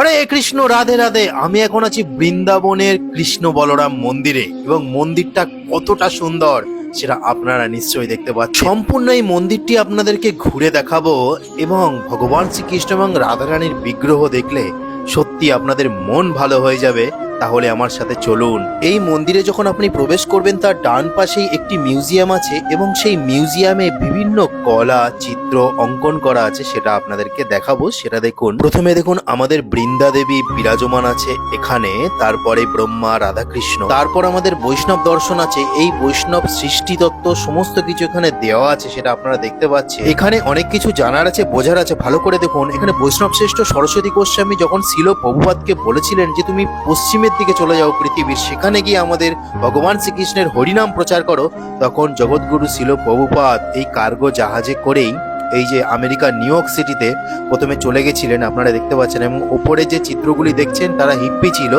হরে কৃষ্ণ, রাধে রাধে। আমি এখন আছি বৃন্দাবনের কৃষ্ণ বলরাম মন্দিরে এবং মন্দিরটা কতটা সুন্দর সেটা আপনারা নিশ্চয়ই দেখতে পাচ্ছেন। সম্পূর্ণ এই মন্দিরটি আপনাদেরকে ঘুরে দেখাবো এবং ভগবান শ্রীকৃষ্ণ এবং রাধারানীর বিগ্রহ দেখলে সত্যি আপনাদের মন ভালো হয়ে যাবে। তাহলে আমার সাথে চলুন। এই মন্দিরে যখন আপনি প্রবেশ করবেন, তার ডান পাশেই একটি মিউজিয়াম আছে এবং সেই মিউজিয়ামে বিভিন্ন কলা, চিত্র অঙ্কন করা আছে, সেটা আপনাদেরকে দেখাবো। সেটা দেখুন। প্রথমে দেখুন, আমাদের বৃন্দা দেবী বিরাজমান আছে এখানে, তারপরে ব্রহ্মা, রাধাকৃষ্ণ। তারপর আমাদের বৈষ্ণব দর্শন আছে, এই বৈষ্ণব সৃষ্টি তত্ত্ব সমস্ত কিছু এখানে দেওয়া আছে, সেটা আপনারা দেখতে পাচ্ছেন। এখানে অনেক কিছু জানার আছে, বোঝার আছে, ভালো করে দেখুন। এখানে বৈষ্ণব শ্রেষ্ঠ সরস্বতী গোস্বামী যখন ছিল প্রভুপাতকে বলেছিলেন যে, তুমি পশ্চিমের দিকে চলে যাও পৃথিবীর। সেখানে গিয়ে আমাদের ভগবান শ্রীকৃষ্ণের হরিনাম প্রচার করো। তখন জগৎগুরু ছিল প্রভুপাত এই কার্গো জাহাজে করেই এই যে আমেরিকার নিউ ইয়র্ক সিটিতে প্রথমে চলে গেছিলেন, আপনারা দেখতে পাচ্ছেন, এবং ওপরে যে চিত্রগুলি দেখছেন, তারা হিপ্পি ছিল।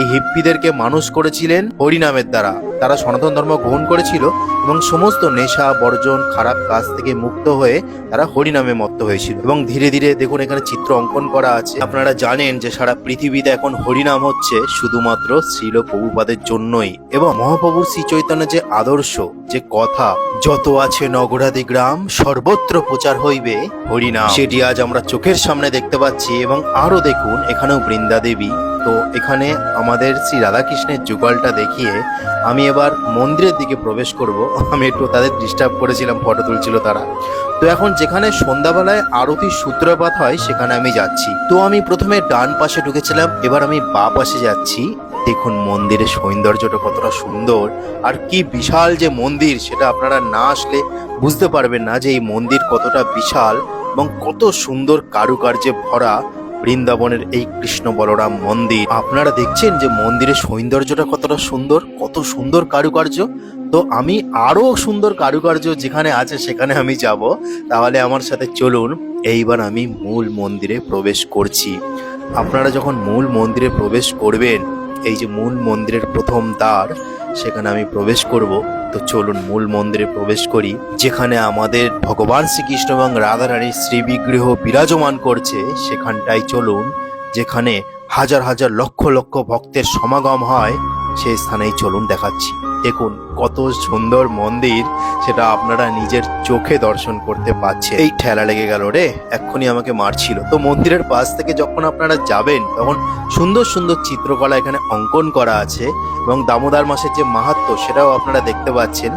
এই হিপ্পিদেরকে মানুষ করেছিলেন হরিনামের দ্বারা। তারা সনাতন ধর্ম গ্রহণ করেছিল এবং সমস্ত নেশা, বর্জন, খারাপ কাজ থেকে মুক্ত হয়ে তারা হরিনামে মত্ত হয়েছিল। এবং ধীরে ধীরে দেখুন এখানে চিত্র অঙ্কন করা আছে। আপনারা জানেন যে সারা পৃথিবীতে এখন হরিনাম হচ্ছে শুধুমাত্র শ্রীল প্রভুপাদের জন্যই। এবং মহাপ্রভুর শ্রী চৈতন্যের যে আদর্শ, যে কথা, যত আছে নগরাদি গ্রাম, সর্বত্র প্রচার হইবে হরিনাম। সেটি আজ আমরা চোখের সামনে দেখতে পাচ্ছি এবং আরও দেখুন এখানেও বৃন্দা দেবী তো এখানে আমাদের শ্রী রাধাকৃষ্ণের যুগলটা দেখিয়ে আমি এবার মন্দিরের দিকে প্রবেশ করব। আমি একটু তাদের ডিস্টার্ব করেছিলাম ফটো তুলছিল তারা। তো এখন যেখানে সন্ধ্যাবেলায় আরতির সূত্রপাত হয়, সেখানে আমি যাচ্ছি। তো আমি প্রথমে ডান পাশে ঢুকেছিলাম, এবার আমি বা পাশে যাচ্ছি। দেখুন মন্দিরের সৌন্দর্যটা কতটা সুন্দর, আর কি বিশাল যে মন্দির, সেটা আপনারা না আসলে বুঝতে পারবেন না যে এই মন্দির কতটা বিশাল এবং কত সুন্দর কারুকার্যে ভরা। বৃন্দাবনের এই কৃষ্ণ বলরাম মন্দির। আপনারা দেখছেন যে মন্দিরের সৌন্দর্যটা কতটা সুন্দর, কত সুন্দর কারুকার্য? তো আমি আরও সুন্দর কারুকার্য যেখানে আছে সেখানে আমি যাব। তাহলে আমার সাথে চলুন, এইবার আমি মূল মন্দিরে প্রবেশ করছি। আপনারা যখন মূল মন্দিরে প্রবেশ করবেন, এই যে মূল মন্দিরের প্রথম দ্বার, সেখানে আমি প্রবেশ করব। তো চলুন মূল মন্দিরে প্রবেশ করি, যেখানে আমাদের ভগবান শ্রীকৃষ্ণ এবং রাধারানীর শ্রী বিগ্রহ বিরাজমান করছে। সেখানটাই চলুন, যেখানে হাজার হাজার লক্ষ লক্ষ ভক্তের সমাগম হয়, সেই স্থানেই চলুন দেখাচ্ছি। দেখুন, কত সুন্দর মন্দির সেটা আপনারা নিজের চোখে দর্শন করতে পারছে এই ঠেলা লেগে গেল রে, এক্ষুনি আমাকে মারছিল। তো মন্দিরের পাশ থেকে যখন আপনারা যাবেন, তখন সুন্দর সুন্দর চিত্রকলা এখানে অঙ্কন করা আছে এবং দামোদার মাসের যে মাহাত্ম সেটাও আপনারা দেখতে পাচ্ছেন।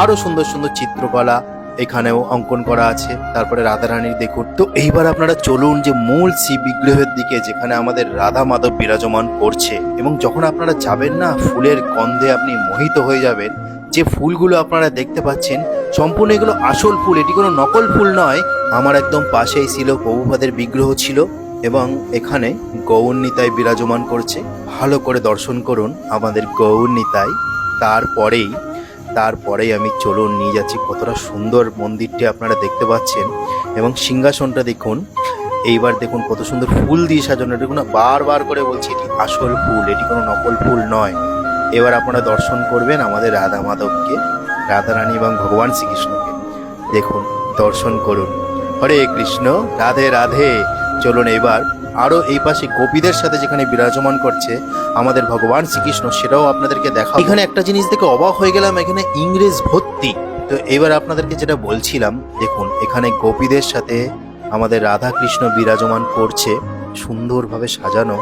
আরও সুন্দর সুন্দর চিত্রকলা এখানেও অঙ্কন করা আছে। তারপরে রাধারানীর দেখুন। তো এইবার আপনারা চলুন যে মূল শ্রী বিগ্রহের দিকে, যেখানে আমাদের রাধা মাধব বিরাজমান করছে। এবং যখন আপনারা যাবেন না, ফুলের গন্ধে আপনি মোহিত হয়ে যাবেন, যে ফুলগুলো আপনারা দেখতে পাচ্ছেন, সম্পূর্ণ এগুলো আসল ফুল। এটি কোনো নকল ফুল নয়। আমার একদম পাশেই ছিল প্রভুপাদের বিগ্রহ ছিল এবং এখানে গৌর নিতাই বিরাজমান করছে। ভালো করে দর্শন করুন আমাদের গৌর নিতাই তারপরেই তারপরেই আমি চলুন নিয়ে যাচ্ছি কতটা সুন্দর মন্দিরটি আপনারা দেখতে পাচ্ছেন। এবং সিংহাসনটা দেখুন, এইবার দেখুন কত সুন্দর ফুল দিয়ে সাজানো। কোনো বারবার করে বলছি, এটি আসল ফুল, এটি কোনো নকল ফুল নয়। এবার আপনারা দর্শন করবেন আমাদের রাধা মাধবকে রাধারানী এবং ভগবান শ্রীকৃষ্ণকে। দেখুন, দর্শন করুন। হরে কৃষ্ণ, রাধে রাধে। চলুন এবার আরও এই পাশে গোপীদের সাথে যেখানে বিরাজমান করছে আমাদের ভগবান শ্রীকৃষ্ণ, সেটাও আপনাদেরকে দেখা এখানে একটা জিনিস দেখে অবাক হয়ে গেলাম, এখানে ইংরেজ ভর্তি। তো এবার আপনাদেরকে যেটা বলছিলাম, দেখুন, এখানে গোপীদের সাথে আমাদের রাধা কৃষ্ণ বিরাজমান করছে, সুন্দরভাবে সাজানো।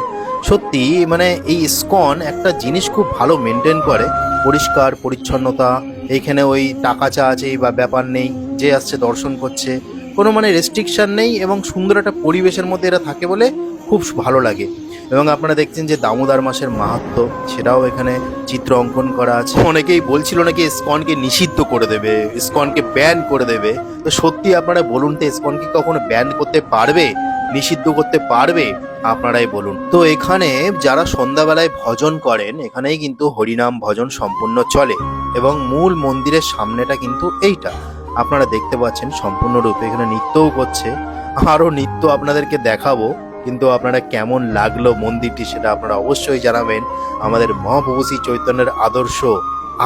সত্যি মানে এই স্কন একটা জিনিস খুব ভালো মেনটেন করে, পরিষ্কার, পরিচ্ছন্নতা, এখানে ওই টাকা চা আছে বা ব্যাপার নেই, যে আসছে দর্শন করছে। কোনো মানে রেস্ট্রিকশন নেই এবং সুন্দর একটা পরিবেশের মধ্যে এরা থাকে বলে খুব ভালো লাগে। এবং আপনারা দেখছেন যে দামোদর মাসের মাহাত্ম্য সেটাও এখানে চিত্র অঙ্কন করা আছে। অনেকেই বলছিল নাকি ইসকনকে নিষিদ্ধ করে দেবে, ইসকনকে ব্যান করে দেবে। তো সত্যি আপনারা বলুন তো ইসকনকে কখনো ব্যান করতে পারবে? নিষিদ্ধ করতে পারবে? আপনারাই বলুন। তো এখানে যারা সন্ধ্যাবেলায় ভজন করেন, এখানেই কিন্তু হরিনাম ভজন সম্পূর্ণ চলে। এবং মূল মন্দিরের সামনেটা কিন্তু এইটা। আপনারা দেখতে পাচ্ছেন সম্পূর্ণরূপে এখানে নৃত্যও করছে। আরও নৃত্য আপনাদেরকে দেখাবো, কিন্তু আপনারা কেমন লাগল মন্দিরটি সেটা আপনারা অবশ্যই জানাবেন। আমাদের মহাপ্রভু শ্রী চৈতন্যের আদর্শ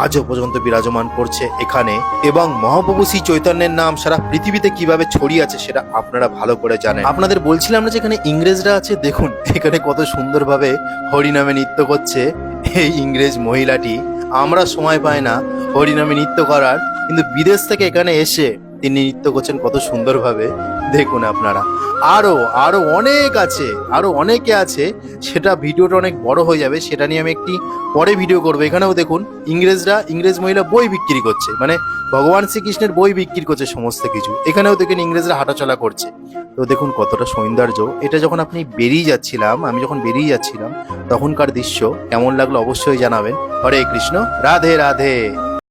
আজও পর্যন্ত বিরাজমান করছে এখানে। এবং মহাপ্রভু শ্রী চৈতন্যের নাম সারা পৃথিবীতে কীভাবে ছড়িয়ে আছে সেটা আপনারা ভালো করে জানেন। আপনাদের বলছিলাম না যে এখানে ইংরেজরা আছে? দেখুন, এখানে কত সুন্দরভাবে হরিনামে নৃত্য করছে। এই ইংরেজ মহিলাটি, আমরা সময় পাই না হরিনামে নৃত্য করার। কিন্তু বিদেশ থেকে এখানে এসে তিনি নৃত্য করছেন কত সুন্দরভাবে। দেখুন আপনারা। আরও আরও অনেক আছে, আরও অনেকে আছে। সেটা ভিডিওটা অনেক বড় হয়ে যাবে, সেটা নিয়ে আমি একটি পরে ভিডিও করব। এখানেও দেখুন, ইংরেজরা, ইংরেজ মহিলা বই বিক্রি করছে। মানে ভগবান শ্রীকৃষ্ণের বই বিক্রি করছে সমস্ত কিছু। এখানেও দেখেন, ইংরেজরা হাঁটাচলা করছে। তো দেখুন, কতটা সৌন্দর্য। এটা যখন আপনি বেরিয়ে যাচ্ছিলাম, আমি যখন বেরিয়ে যাচ্ছিলাম, তখনকার দৃশ্য কেমন লাগল অবশ্যই জানাবেন। হরে কৃষ্ণ, রাধে রাধে।